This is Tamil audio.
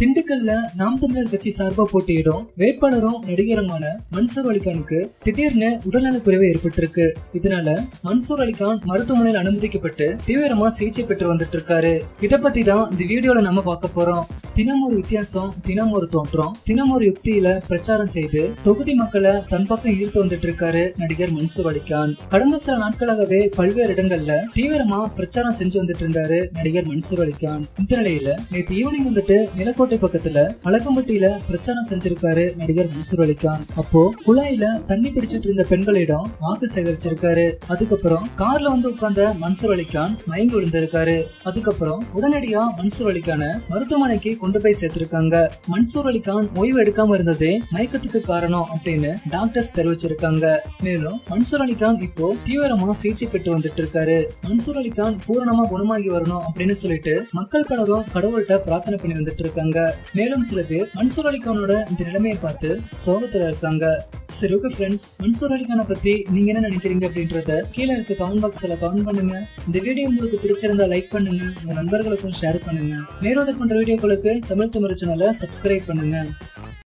திண்டுக்கல்ல நாம் தமிழர் கட்சி சார்பா போட்டியிடும் வேட்பாளரும் நடிகருமான மன்சூர் அலிகானுக்கு திடீர்னு உடல்நலக்குறைவு ஏற்பட்டிருக்கு. இதனால மன்சூர் அலிகான் மருத்துவமனையில் அனுமதிக்கப்பட்டு தீவிரமா சிகிச்சை பெற்று வந்துட்டு இருக்காரு. இத பத்தி தான் இந்த வீடியோல நம்ம பார்க்க போறோம். தினம் ஒரு வித்தியாசம் தினம் ஒரு தோற்றம் தினம் ஒரு யுக்தியில பிரச்சாரம் செய்து தொகுதி மக்களை தன் பக்கம் ஈர்த்து வந்துட்டு இருக்காரு நடிகர் மன்சூர் அலிகான் கடந்த சில நாட்களாகவே பல்வேறு இடங்கள்ல தீவிரமா பிரச்சாரம் செஞ்சு வந்துட்டு இருந்தாரு நடிகர் மன்சூர் அலிகான் இந்த நிலையில நேற்று ஈவினிங் வந்துட்டு நிலக்கோட்டை பக்கத்துல அழகம்பட்டியில பிரச்சாரம் செஞ்சிருக்காரு நடிகர் மன்சூர் அலிகான் அப்போ குழாயில தண்ணி பிடிச்சிட்டு இருந்த பெண்களிடம் வாக்கு சேகரிச்சிருக்காரு. அதுக்கப்புறம் கார்ல வந்து உட்கார்ந்த மன்சூர் அலிகான் மயங்கி விழுந்திருக்காரு. அதுக்கப்புறம் உடனடியா மன்சூர் அலிகான மருத்துவமனைக்கு கொண்டு கொண்டு போய் சேர்த்திருக்காங்க. மன்சூர் அலிகான் ஓய்வு எடுக்காம இருந்ததே மயக்கத்துக்கு காரணம் அப்படின்னு டாக்டர்ஸ் தெரிவிச்சிருக்காங்க. மேலும் மன்சூர் அலிகான் இப்போ தீவிரமா சிகிச்சை பெற்று வந்துட்டு இருக்காரு மன்சூர் அலிகான் பூரணமா குணமாகி வரணும் அப்படின்னு சொல்லிட்டு மக்கள் பலரும் கடவுள்கிட்ட பிரார்த்தனை பண்ணி வந்துட்டு இருக்காங்க மேலும் சில பேர் மன்சூர் அலிகானோட இந்த நிலைமையை பார்த்து சோகத்துல இருக்காங்க. சரி ஓகே ஃப்ரெண்ட்ஸ் மன்சூர் அலிகானை பத்தி நீங்க என்ன நினைக்கிறீங்க அப்படின்றத கீழே இருக்க கமெண்ட் பாக்ஸ்ல கமெண்ட் பண்ணுங்க. இந்த வீடியோ உங்களுக்கு பிடிச்சிருந்தா லைக் பண்ணுங்க. உங்க நண்பர்களுக்கும் ஷேர் பண்ணுங்க. மேலும் பண்ற போன்ற வீடியோக்களுக்கு தமிழ் தமிழ் சேனலை சப்ஸ்கிரைப் பண்ணுங்கள்